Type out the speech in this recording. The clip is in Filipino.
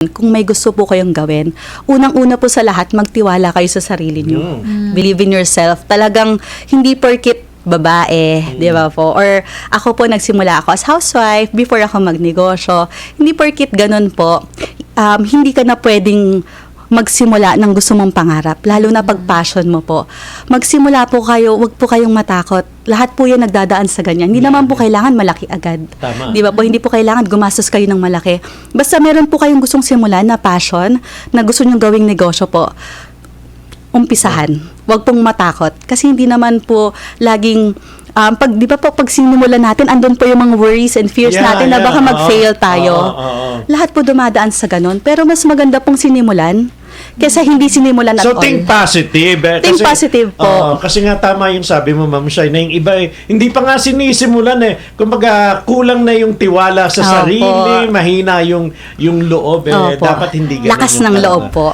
Kung may gusto po kayong gawin, unang-una po sa lahat, magtiwala kayo sa sarili niyo. Believe in yourself. Talagang hindi porkit babae, di ba po? Or ako po nagsimula ako as housewife before ako magnegosyo. Hindi porkit ganun po, um, hindi ka na pwedeng magsimula ng gusto mong pangarap, lalo na pag passion mo po. Magsimula po kayo, wag po kayong matakot. Lahat po yan nagdadaan sa ganyan. Hindi naman po kailangan malaki agad. Tama. Di ba po, hindi po kailangan gumastos kayo ng malaki. Basta meron po kayong gustong simulan na passion, na gusto nyong gawing negosyo po, umpisahan. Huwag pong matakot. Kasi hindi naman po laging, um, pag, di ba po, pag sinimulan natin, andun po yung mga worries and fears Yeah, natin na yeah. baka mag-fail tayo. oo, oo. Lahat po dumadaan sa ganun. Pero mas maganda pong sinimulan kesa hindi sinimulan at So all. think positive. eh, Think positive po. Oo, kasi nga tama yung sabi mo, Ma'am Shai, na yung iba eh, hindi pa nga sinisimulan eh. Kumbaga, kulang na yung tiwala sa Opo. sarili, mahina yung yung loob eh. Opo. Dapat hindi ganun Lakas ng loob po.